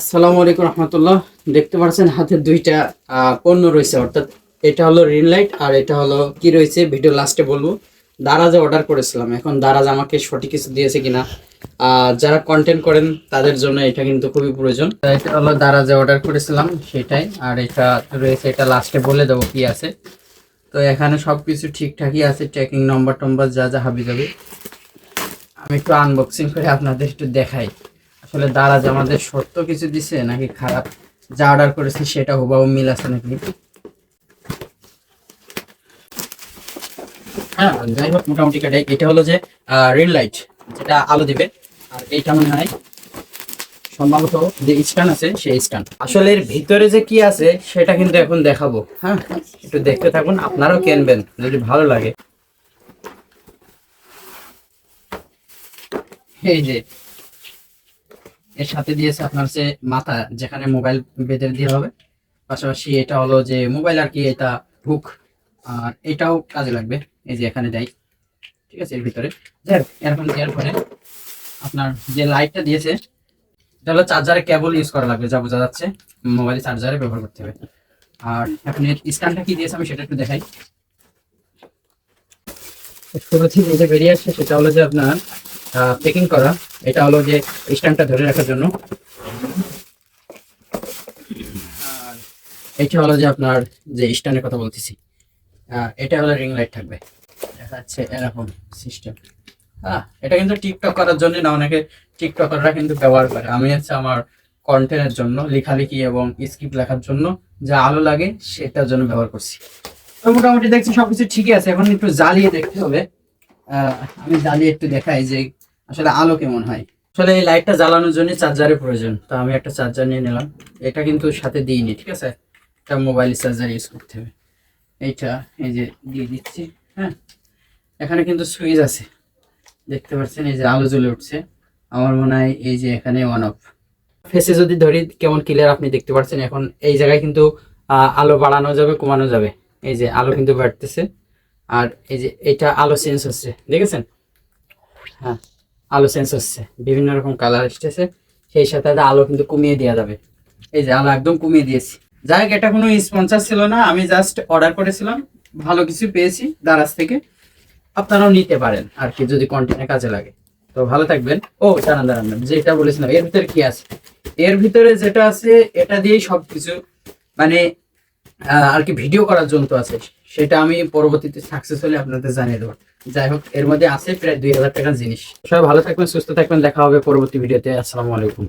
আসসালামু আলাইকুম রহমতুল্লাহ। দেখতে পাচ্ছেন হাতে দুইটা পণ্য রয়েছে, অর্থাৎ এটা হলো রিন লাইট আর এটা হলো কি রয়েছে ভিডিও লাস্টে বলব। দারাজে অর্ডার করেছিলাম, এখন দারাজ আমাকে সঠিক কিছু দিয়েছে কিনা যারা কন্টেন্ট করেন তাদের জন্য এটা কিন্তু খুবই প্রয়োজন। এটা হলো দারাজে অর্ডার করেছিলাম সেটাই, আর এটা রয়েছে, এটা লাস্টে বলে দেবো কি আছে। তো এখানে সবকিছু ঠিকঠাকই আছে ট্র্যাকিং নম্বর টম্বর যা যা হাবি যাবে আমি একটু আনবক্সিং করে আপনাদের একটু দেখাই। আসলে দারাজ আমাদের সত্য কিছু দিছে নাকি খারাপ? যা অর্ডার করেছি সেটা হুবাহু মিল আছে নাকি? হ্যাঁ যাই হোক, মোটামুটি এটা হলো যে রিল লাইট যেটা আলো দিবে। আর এইটা মনে হয় সম্ভবত যে স্ট্যান্ড আছে, সেই স্ট্যান্ড আসলে এর ভিতরে যে কি আছে, সেটা কিন্তু এখন দেখাবো। হ্যাঁ একটু দেখতে থাকুন, আপনারাও কিনবেন, যদি ভালো লাগে। এই যে এর সাথে দিয়েছে আপনার হচ্ছে মাথা যেখানে মোবাইল বেঁধে দিয়ে হবে। পাশাপাশি এটা হলো যে মোবাইল আর কি এটা হুক আর এটাও কাজে লাগবে। এই যে এখানে দেয় ঠিক আছে এর ভিতরে। যাই হোক, দেওয়ার পরে আপনার যে লাইটটা দিয়েছে এটা হলো চার্জারে কেবল ইউজ করা লাগবে যা বোঝা যাচ্ছে মোবাইল চার্জারে ব্যবহার করতে হবে। আর এখন এর স্ট্যান্ডটা কি দিয়েছে আমি সেটা একটু দেখাই। শুরু থেকে যে বেরিয়ে আসছে সেটা হলো যে আপনার পেকিং করা। এটা হলো যে স্ট্যান্ডটা ধরে রাখার জন্য। এটা হলো যে আপনার যে স্ট্যান্ডের কথা বলতেছি। এটা হলো রিং লাইট থাকবে। দেখা যাচ্ছে এরকম সিস্টেম হ্যাঁ এটা কিন্তু টিকটক করার জন্য না, অনেকে টিকটকাররা কিন্তু ব্যবহার করে। আমি হচ্ছে আমার কন্টেন্টের জন্য, লেখালেখি এবং স্ক্রিপ্ট লেখার জন্য যা আলো লাগে, সেটার জন্য ব্যবহার করছি। তো মোটামুটি দেখছি সবকিছু ঠিকই আছে। এখন একটু জ্বালিয়ে দেখতে হবে। আমি জ্বালিয়ে একটু দেখাই যে আসলে আলো কেমন হয়? আসলে এই লাইটটা জ্বালানোর জন্য চার্জারের প্রয়োজন। তো আমি একটা চার্জার নিয়ে নিলাম। এটা কিন্তু সাথে দিইনি, ঠিক আছে? এটা মোবাইল চার্জার ইউজ করতে হবে। এইটা এই যে দিয়ে দিচ্ছি হ্যাঁ? এখানে কিন্তু সুইচ আছে। দেখতে পাচ্ছেন এই যে আলো জ্বলে উঠছে। আমার মনে হয় এই যে এখানে ওয়ান অফ ফেসে যদি ধরি, কেমন ক্লিয়ার আপনি দেখতে পাচ্ছেন। এখন এই জায়গায় কিন্তু আলো বাড়ানো যাবে, কমানো যাবে। এই যে আলো কিন্তু বাড়তেছে। আর এই যে এটা আলো চেঞ্জ হচ্ছে, দেখেছেন? হ্যাঁ। আলো চেঞ্জ হচ্ছে বিভিন্ন রকম কালার এসতেছে সেই সাথে আলো কিন্তু কমিয়ে দেওয়া যাবে। এই যে আলো একদম কমিয়ে দিয়েছি। যাই হোক এটা কোনো স্পন্সার ছিল না আমি জাস্ট অর্ডার করেছিলাম ভালো কিছু পেয়েছি দারাজ থেকে আপনারাও নিতে পারেন আর কি যদি কন্টেন্টে কাজে লাগে। তো ভালো থাকবেন। ও দাঁড়ান দাঁড়ান যেটা বলেছিলাম এর ভিতরে কি আছে? এর ভিতরে যেটা আছে এটা দিয়েই সবকিছু মানে আহ, আর কি ভিডিও করার যন্ত্র আছে, সেটা আমি পরবর্তীতে সাকসেস হলে আপনাদের জানিয়ে দেবো। যাই হোক, এর মধ্যে আছে প্রায় দুই হাজার টাকার জিনিস। সবাই ভালো থাকবেন, সুস্থ থাকবেন, দেখা হবে পরবর্তী ভিডিওতে আসসালামু আলাইকুম।